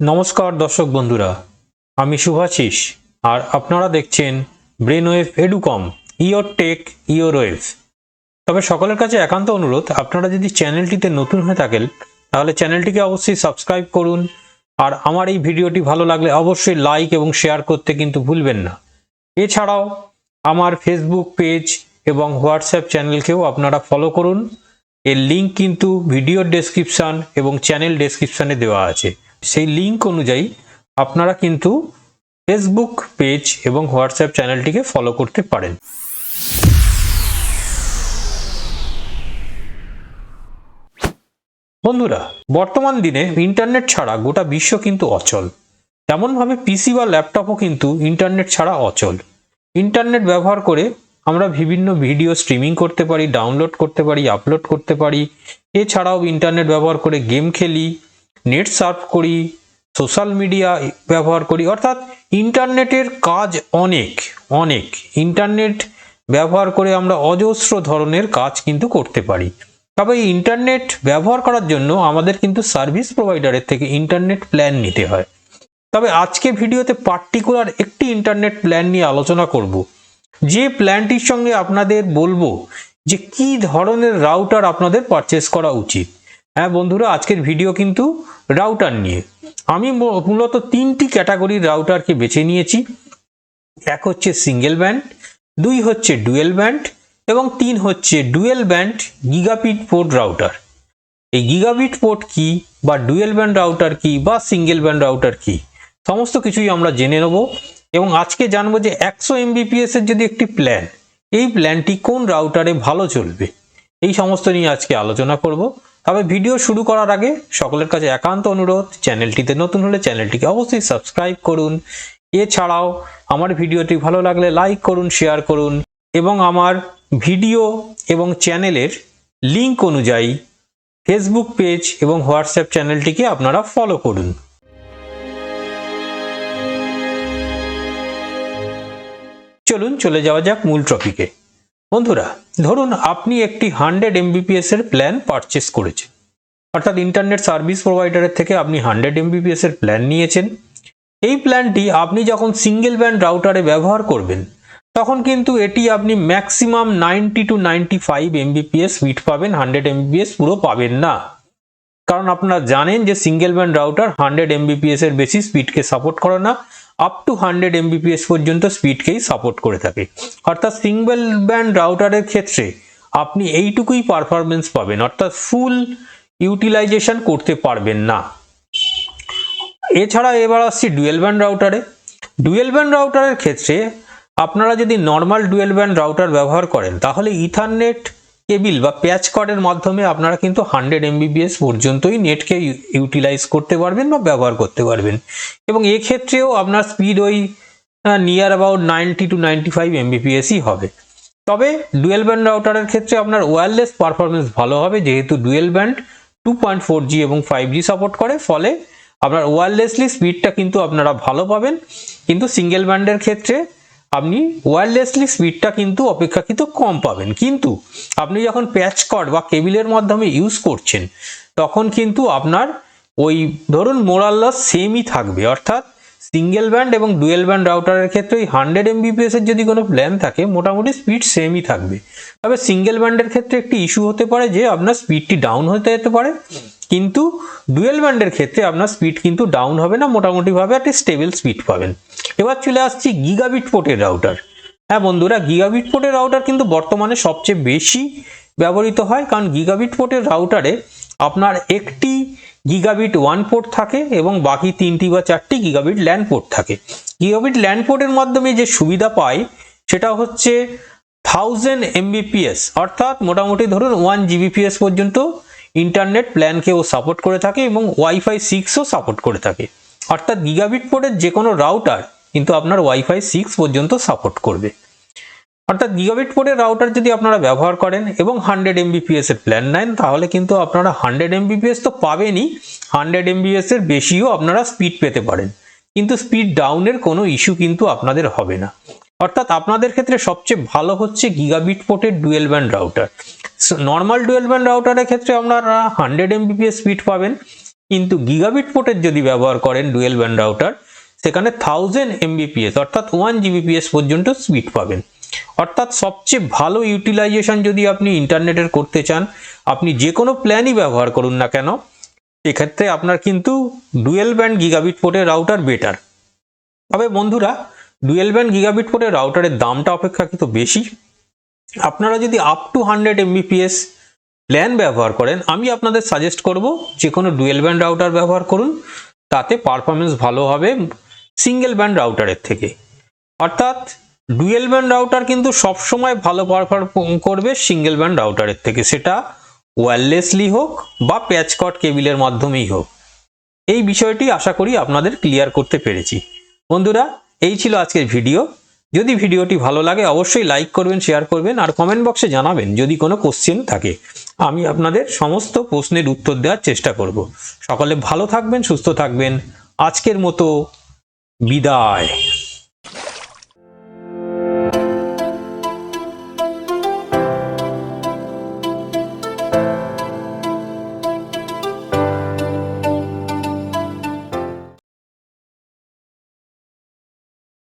নমস্কার দর্শক বন্ধুরা, আমি শুভাশিস, আর আপনারা দেখছেন brain wave Educom your tech your wave তবে সকলের কাছে একান্ত অনুরোধ, আপনারা যদি চ্যানেলটিতে নতুন হয়ে থাকেন, তাহলে চ্যানেলটিকে অবশ্যই সাবস্ক্রাইব করুন, আর আমার এই ভিডিওটি ভালো লাগলে অবশ্যই লাইক এবং শেয়ার করতে কিন্তু ভুলবেন না। এছাড়াও, আমার ফেসবুক পেজ এবং হোয়াটসঅ্যাপ চ্যানেলকেও আপনারা ফলো করুন। এর লিঙ্ক কিন্তু ভিডিওর ডেসক্রিপশন এবং চ্যানেল ডেসক্রিপশানে দেওয়া আছে। সেই লিঙ্ক অনুযায়ী আপনারা কিন্তু ফেসবুক পেজ এবং হোয়াটসঅ্যাপ চ্যানেলটিকে ফলো করতে পারেন। বন্ধুরা, বর্তমান দিনে ইন্টারনেট ছাড়া গোটা বিশ্ব কিন্তু অচল। তেমনভাবে পিসি বা ল্যাপটপও কিন্তু ইন্টারনেট ছাড়া অচল। ইন্টারনেট ব্যবহার করে আমরা বিভিন্ন ভিডিও স্ট্রিমিং করতে পারি ডাউনলোড করতে পারি আপলোড করতে পারি। এছাড়াও ইন্টারনেট ব্যবহার করে গেম খেলি নেট সার্ফ করি, সোশ্যাল মিডিয়া ব্যবহার করি, অর্থাৎ ইন্টারনেটের কাজ অনেক অনেক। ইন্টারনেট ব্যবহার করে আমরা অজস্র ধরনের কাজ কিন্তু করতে পারি। তবে ইন্টারনেট ব্যবহার করার জন্য আমাদের কিন্তু সার্ভিস প্রোভাইডারের থেকে ইন্টারনেট প্ল্যান নিতে হয়। তবে আজকে ভিডিওতে পার্টিকুলার একটি ইন্টারনেট প্ল্যান নিয়ে আলোচনা করব। যে প্ল্যানটির সঙ্গে আপনাদের বলব যে কি ধরনের রাউটার আপনাদের পারচেস করা উচিত। হ্যাঁ বন্ধুরা, আজকের ভিডিও কিন্তু রাউটার নিয়ে। আমি মূলত তিনটি ক্যাটাগরির রাউটারকে বেছে নিয়েছি। এক হচ্ছে সিঙ্গেল ব্যান্ড দুই হচ্ছে ডুয়েল ব্যান্ড এবং তিন হচ্ছে dual band gigabit port router এই গিগাবিট পোর্ট কি বা ডুয়েল ব্যান্ড রাউটার কি বা সিঙ্গেল ব্যান্ড রাউটার কি? সমস্ত কিছুই আমরা জেনে নেব এবং আজকে জানব যে একশো এমবিপিএস এর যদি একটি প্ল্যান এই প্ল্যানটি কোন রাউটারে ভালো চলবে? এই সমস্ত নিয়ে আজকে আলোচনা করব। তবে ভিডিও শুরু করার আগে সকলের কাছে একান্ত অনুরোধ, চ্যানেলটিতে নতুন হলে চ্যানেলটিকে অবশ্যই সাবস্ক্রাইব করুন। এছাড়াও আমার ভিডিওটি ভালো লাগলে লাইক করুন, শেয়ার করুন এবং আমার ভিডিও এবং চ্যানেলের লিঙ্ক অনুযায়ী ফেসবুক পেজ এবং হোয়াটসঅ্যাপ চ্যানেলটিকে আপনারা ফলো করুন। চলুন চলে যাওয়া যাক মূল টপিকে। বন্ধুরা, ধরুন আপনি একটি হান্ড্রেড এমবিপিএস এর প্ল্যান পারচেস করেছেন। অর্থাৎ ইন্টারনেট সার্ভিস প্রোভাইডারের থেকে আপনি হান্ড্রেড এমবিপিএস এর প্ল্যান নিয়েছেন। এই প্ল্যানটি আপনি যখন সিঙ্গেল ব্যান্ড রাউটারে ব্যবহার করবেন, তখন কিন্তু এটি আপনি maximum ninety two ninety five Mbps speed পাবেন হান্ড্রেড এমবিপিএস পুরো পাবেন না। কারণ আপনারা জানেন যে single band router hundred Mbps এর বেশি স্পিডকে সাপোর্ট করে না। আপ টু হান্ড্রেড এমবিপিএস পর্যন্ত স্পিডকেই সাপোর্ট করে থাকে। অর্থাৎ সিঙ্গেল ব্যান্ড রাউটারের ক্ষেত্রে আপনি এইটুকুই পারফরমেন্স পাবেন, অর্থাৎ ফুল ইউটিলাইজেশন করতে পারবেন না। এছাড়া এবার আসছি ডুয়েল ব্যান্ড রাউটারে ডুয়েল ব্যান্ড রাউটারের ক্ষেত্রে আপনারা যদি নর্মাল ডুয়েল ব্যান্ড রাউটার ব্যবহার করেন, তাহলে ইথারনেট কেবিল বা প্যাচ কর্ডের মাধ্যমে আপনারা কিন্তু হান্ড্রেড এমবিবিএস পর্যন্তই নেটকে ইউটিলাইজ করতে পারবেন বা ব্যবহার করতে পারবেন। এবং এক্ষেত্রেও আপনার স্পিড ওই near about ninety two ninety five এমবিপিএসই হবে। তবে ডুয়েল ব্যান্ড রাউটারের ক্ষেত্রে আপনার ওয়্যারলেস পারফরমেন্স ভালো হবে, যেহেতু dual band two point four G এবং ফাইভ জি সাপোর্ট করে, ফলে আপনার ওয়্যারলেসলি স্পিডটা কিন্তু আপনারা ভালো পাবেন। কিন্তু সিঙ্গেল ব্যান্ডের ক্ষেত্রে আপনি ওয়্যারলেসলি স্পিডটা কিন্তু অপেক্ষাকৃত কম পাবেন। কিন্তু আপনি যখন প্যাচ কর্ড বা কেবিলের মাধ্যমে ইউজ করছেন, তখন কিন্তু আপনার ওই ধরুন মোরাল্লাস সেমই থাকবে। অর্থাৎ সিঙ্গেল ব্যান্ড এবং ডুয়েল ব্যান্ড রাউটারের ক্ষেত্রে ওই হান্ড্রেড এমবিপিএস এর যদি কোনো প্ল্যান থাকে, মোটামুটি স্পিড সেমই থাকবে। তবে সিঙ্গেল ব্যান্ডের ক্ষেত্রে একটি ইস্যু হতে পারে যে আপনার স্পিডটি ডাউন হতে যেতে পারে। কিন্তু ডুয়েল ব্যান্ডের ক্ষেত্রে আপনার স্পিড কিন্তু ডাউন হবে না, মোটামুটিভাবে একটি স্টেবল স্পিড পাবেন। এবার চলে আসছি গিগাবিট পোর্টের রাউটার হ্যাঁ বন্ধুরা গিগাবিট পোর্টের রাউটার কিন্তু বর্তমানে সবচেয়ে বেশি ব্যবহৃত হয়, কারণ গিগাবিট পোর্টের রাউটারে আপনার একটি গিগাবিট ওয়ান পোর্ট থাকে এবং বাকি তিনটি বা চারটি গিগাবিট ল্যান্ড পোর্ট থাকে। গিগাবিট ল্যান্ড পোর্টের মাধ্যমে যে সুবিধা পায়, সেটা হচ্ছে থাউজেন্ড এমবিপিএস অর্থাৎ মোটামুটি ধরুন ওয়ান জিবিপিএস পর্যন্ত ইন্টারনেট প্ল্যানকেও সাপোর্ট করে থাকে এবং ওয়াইফাই সিক্সও সাপোর্ট করে থাকে। অর্থাৎ গিগাবিট পোর্টের যে কোনো রাউটার কিন্তু আপনার ওয়াইফাই সিক্স পর্যন্ত সাপোর্ট করবে। অর্থাৎ গিগাবিট পোর্টের রাউটার যদি আপনারা ব্যবহার করেন এবং হান্ড্রেড এমবিপিএস এর প্ল্যান নেন, তাহলে কিন্তু আপনারা হান্ড্রেড এমবিপিএস তো পাবেনই। হান্ড্রেড এমবিপিএস এর বেশিও আপনারা স্পিড পেতে পারেন। কিন্তু স্পিড ডাউনের কোনো ইস্যু কিন্তু আপনাদের হবে না। অর্থাৎ আপনাদের ক্ষেত্রে সবচেয়ে ভালো হচ্ছে গিগাবিট পোর্টের dual band router normal dual band রাউটারের ক্ষেত্রে আপনারা হান্ড্রেড এমবিপিএস স্পিড পাবেন। কিন্তু গিগাবিট পোর্টের যদি ব্যবহার করেন ডুয়েল ব্যান্ড রাউটার সেখানে থাউজেন্ড এমবিপিএস অর্থাৎ ওয়ান জিবিপিএস পর্যন্ত স্পিড পাবেন। অর্থাৎ সবচেয়ে ভালো ইউটিলাইজেশন যদি আপনি ইন্টারনেটের করতে চান, আপনি যে কোনো প্ল্যানই ব্যবহার করুন না কেন, এক্ষেত্রে আপনার কিন্তু ডুয়েল ব্যান্ড গিগাবিট পোর্টের রাউটার বেটার তবে বন্ধুরা ডুয়েল ব্যান্ড গিগাবিট পোর্টের রাউটারের দামটা অপেক্ষাকৃত বেশি। আপনারা যদি up to hundred Mbps plan ব্যবহার করেন, আমি আপনাদের সাজেস্ট করব যে কোনো ডুয়েল ব্যান্ড রাউটার ব্যবহার করুন, তাতে পারফরমেন্স ভালো হবে সিঙ্গেল ব্যান্ড রাউটারের থেকে। অর্থাৎ ডুয়েল ব্যান্ড রাউটার কিন্তু সবসময় ভালো পারফর্ম করবে সিঙ্গেল ব্যান্ড রাউটারের থেকে। সেটা ওয়্যারলেসলি হোক বা প্যাচকট কেবিলের মাধ্যমেই হোক। এই বিষয়টি আশা করি আপনাদের ক্লিয়ার করতে পেরেছি। বন্ধুরা, এই ছিল আজকের ভিডিও যদি ভিডিওটি ভালো লাগে, অবশ্যই লাইক করবেন শেয়ার করবেন, আর কমেন্ট বক্সে জানাবেন যদি কোনো কোশ্চেন থাকে। আমি আপনাদের সমস্ত প্রশ্নের উত্তর দেওয়ার চেষ্টা করব। সকলে ভালো থাকবেন, সুস্থ থাকবেন। আজকের মতো বিদায়।